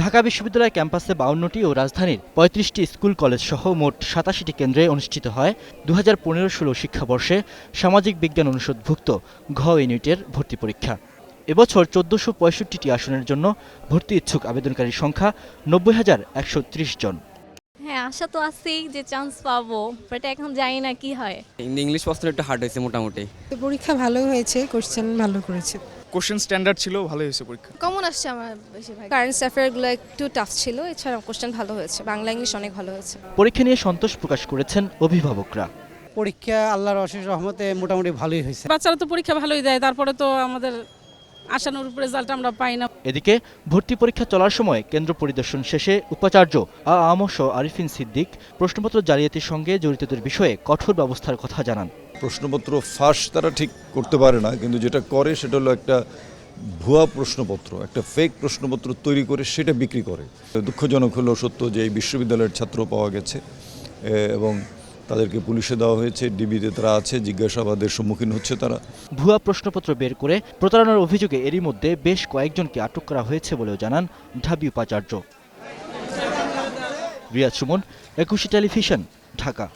ঢাকা বিশ্ববিদ্যালয় ক্যাম্পাসে বাউন্নটি ও রাজধানীর পঁয়ত্রিশটি স্কুল কলেজ সহ মোট সাতাশিটি কেন্দ্রে অনুষ্ঠিত হয় দু হাজার পনেরো ষোলো শিক্ষাবর্ষে সামাজিক বিজ্ঞান অনুষদভুক্ত ঘ ইউনিটের ভর্তি পরীক্ষা। এবছর চোদ্দশো পঁয়ষট্টিটি আসনের জন্য ভর্তি ইচ্ছুক আবেদনকারীর সংখ্যা নব্বই হাজার একশো ত্রিশ জন। হ্যাঁ আশা তো আছেই যে চান্স পাবো বাট এখন জানি না কি হয়। ইংলিশ প্রশ্ন একটু হার্ড হয়েছে মোটামুটি। তো পরীক্ষা ভালো হয়েছে কোশ্চেন ভালো করেছে। কোশ্চেন স্ট্যান্ডার্ড ছিল ভালো হয়েছে পরীক্ষা। কমন আসছে আমার বেশিরভাগ। কারেন্ট অ্যাফেয়ারগুলো একটু টাফ ছিল এছাড়া কোশ্চেন ভালো হয়েছে বাংলা ইংলিশ অনেক ভালো হয়েছে। পরীক্ষা নিয়ে সন্তোষ প্রকাশ করেছেন অভিভাবকরা। পরীক্ষা আল্লাহর অশেষ রহমতে মোটামুটি ভালোই হয়েছে। বাচ্চারা তো পরীক্ষা ভালোই দেয় তারপরে তো আমাদের আশানুরূপ রেজাল্ট আমরা পাই না। এদিকে ভর্তি পরীক্ষা চলার সময় কেন্দ্র পরিদর্শন শেষে উপাচার্য আ আমশ আরিফিন সিদ্দিক প্রশ্নপত্র জালিয়াতির সঙ্গে জড়িতদের বিষয়ে কঠোর ব্যবস্থার কথা জানান। প্রশ্নপত্র ফাঁস তারা ঠিক করতে পারে না, কিন্তু যেটা করে সেটা হলো একটা ভুয়া প্রশ্নপত্র, একটা ফেক প্রশ্নপত্র তৈরি করে সেটা বিক্রি করে। দুঃখজনক হলো সত্য যে এই বিশ্ববিদ্যালয়ের ছাত্র পাওয়া গেছে এবং তাদেরকে পুলিশে দেওয়া হয়েছে, ডিবিতে তারা আছে, জিজ্ঞাসাবাদের সম্মুখীন হচ্ছে তারা। ভুয়া প্রশ্নপত্র বের করে প্রতারণার অভিযোগে এরই মধ্যে বেশ কয়েকজনকে আটক করা হয়েছে বলেও জানান ঢাবি উপাচার্য। রিয়াজ সুমন, একুশে টেলিভিশন, ঢাকা।